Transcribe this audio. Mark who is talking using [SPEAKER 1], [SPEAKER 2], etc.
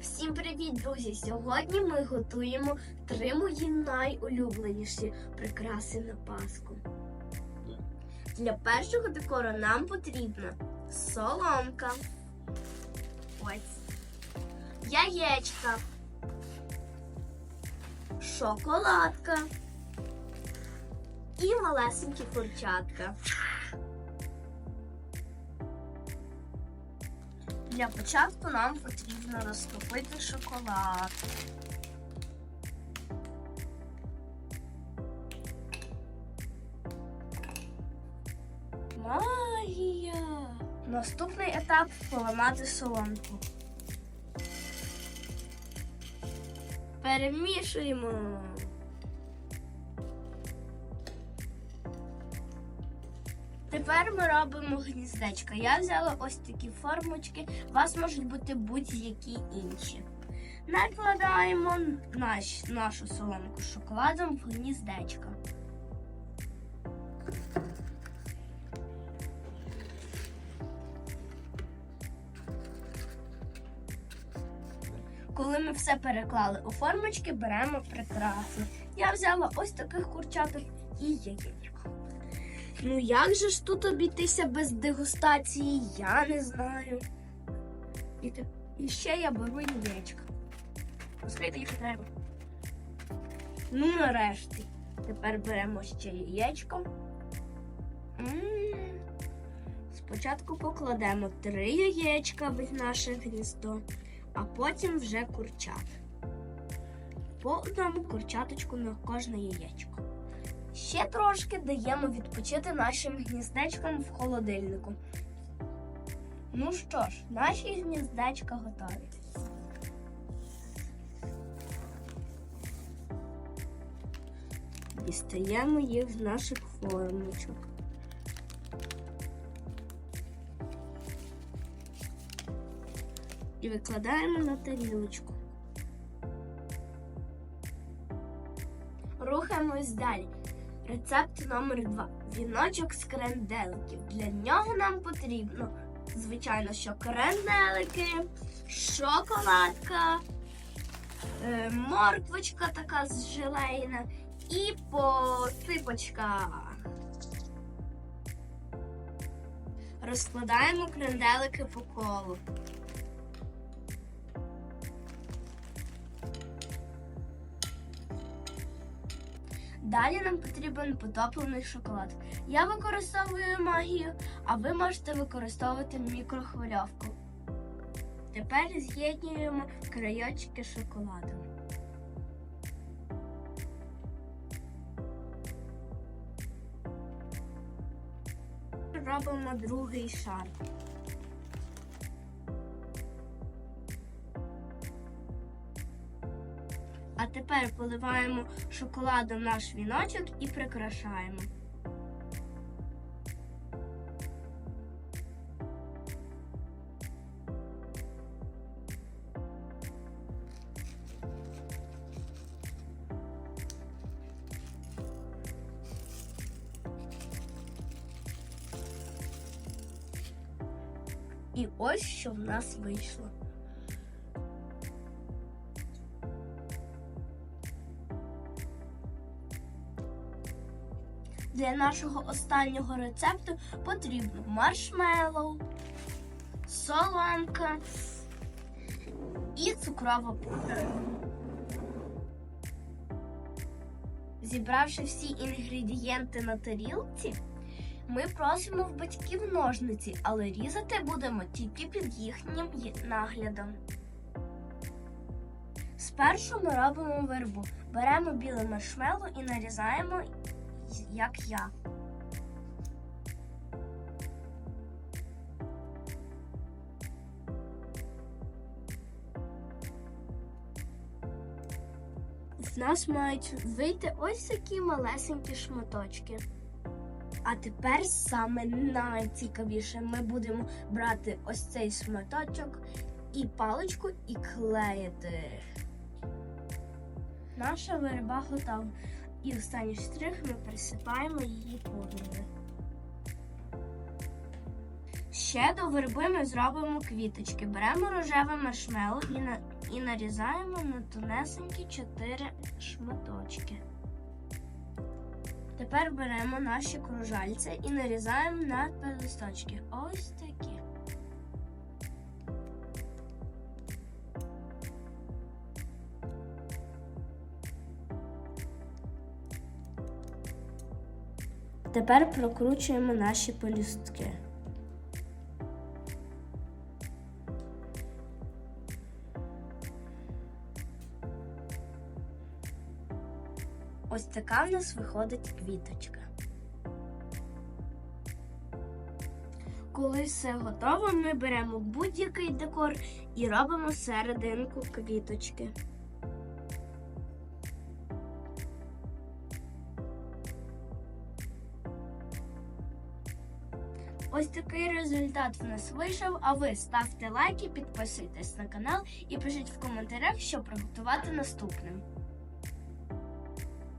[SPEAKER 1] Всім привіт, друзі! Сьогодні ми готуємо три мої найулюбленіші прикраси на Пасху. Для першого декору нам потрібна соломка, ось, яєчка, шоколадка і малесенькі курчатка. Для початку нам потрібно розтопити шоколад. Магія! Наступний етап поламати соломку. Перемішуємо. Тепер ми робимо гніздечко. Я взяла ось такі формочки, у вас можуть бути будь-які інші. Накладаємо наш, нашу соломку з шоколадом в гніздечко. Коли ми все переклали у формочки, беремо прикраси. Я взяла ось таких курчаток і яєчко. Ну як же ж тут обійтися без дегустації, я не знаю. І, і ще я беру яєчка. Розкрити їх треба. Ну, нарешті. Тепер беремо ще яєчко. Спочатку покладемо три яєчка в наше гніздо, а потім вже курчат. По одному курчаточку на кожне яєчко. Ще трошки даємо відпочити нашим гніздечкам в холодильнику. Ну що ж, наші гніздечка готові. Дістаємо їх з наших формочок. І викладаємо на тарілочку. Рухаємось далі. Рецепт номер 2 Віночок з кренделиків. Для нього нам потрібно, звичайно, що кренделики, шоколадка, е, морквочка така з желейна і посипочка. Розкладаємо кренделики по колу. Далі нам потрібен потоплений шоколад. Я використовую магію, а ви можете використовувати мікрохвильовку. Тепер з'єднуємо крайочки шоколаду. Робимо другий шар. А тепер поливаємо шоколадом наш віночок і прикрашаємо. І ось що в нас вийшло. Для нашого останнього рецепту потрібно маршмеллоу, соломка і цукрова пудра. Зібравши всі інгредієнти на тарілці, ми просимо в батьків ножниці, але різати будемо тільки під їхнім наглядом. Спершу ми робимо вербу. Беремо біле маршмеллоу і нарізаємо як я. В нас мають вийти ось такі малесенькі шматочки. А тепер саме найцікавіше ми будемо брати ось цей шматочок і паличку і клеїти. Наша верба готова. І останній штрих ми присипаємо її пудрою. Ще до верби ми зробимо квіточки. Беремо рожеве маршмело і, на... і нарізаємо на тонесенькі 4 шматочки. Тепер беремо наші кружальця і нарізаємо на листочки. Ось такі. Тепер прокручуємо наші пелюстки. Ось така в нас виходить квіточка. Коли все готово, ми беремо будь-який декор і робимо серединку квіточки. Ось такий результат в нас вийшов. А ви ставте лайки, підписуйтесь на канал і пишіть в коментарях, що приготувати наступним.